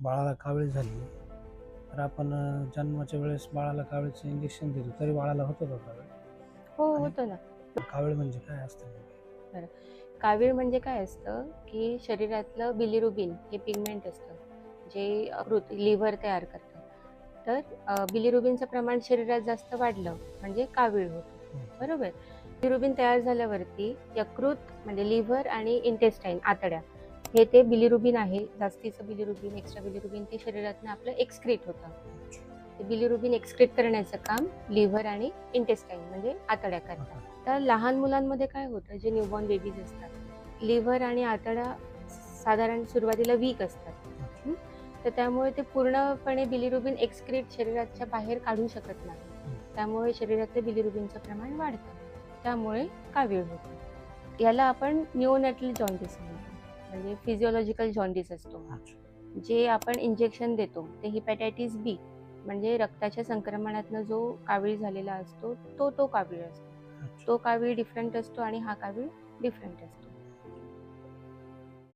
बाळाला कावीळ झाली. तर आपण जन्माच्या वेळेस बाळाला कावीळचं इंजेक्शन देतो तरी बाळाला होतं का कावीळ? हो आणि- होतं ना. कावीळ म्हणजे काय असतं? कावीळ म्हणजे काय असतं की शरीरातलं बिलिरुबिन हे पिगमेंट असतं जे लिव्हर तयार करतं. तर अ, बिलिरुबिनचं प्रमाण शरीरात जास्त वाढलं म्हणजे कावीळ होतं. हम्म. बरोबर? बिलिरुबिन तयार झाल्यावरती यकृत म्हणजे लिव्हर आणि इंटेस्टाईन आतड्या हे ते बिलिरुबिन आहे जास्तीचं बिलिरुबिन एक्स्ट्रा बिलिरुबिन ते शरीरातनं आपलं एक्सक्रीट होतं. ते बिलिरुबिन एक्सक्रीट करण्याचं काम लिव्हर आणि इंटेस्टाईन म्हणजे आतड्या करतात. तर लहान मुलांमध्ये काय होतं जे न्यूबॉर्न बेबीज असतात लिव्हर आणि आतड्या साधारण सुरुवातीला वीक असतात. तर त्यामुळे ते पूर्णपणे बिलिरुबिन एक्सक्रीट शरीराच्या बाहेर काढू शकत नाही. त्यामुळे शरीरातलं बिलिरुबिनचं प्रमाण वाढतं. त्यामुळे कावीळ होतं. याला आपण न्यूनॅटल जॉन्डिस म्हणतो. म्हणजे फिजिओलॉजिकल जॉन्डिस असतो. जे आपण इंजेक्शन देतो ते हिपॅटायटिस बी म्हणजे रक्ताच्या संक्रमणातनं जो कावीळ झालेला असतो तो तो कावीळ असतो. तो कावीळ डिफरंट असतो आणि हा कावीळ डिफरंट असतो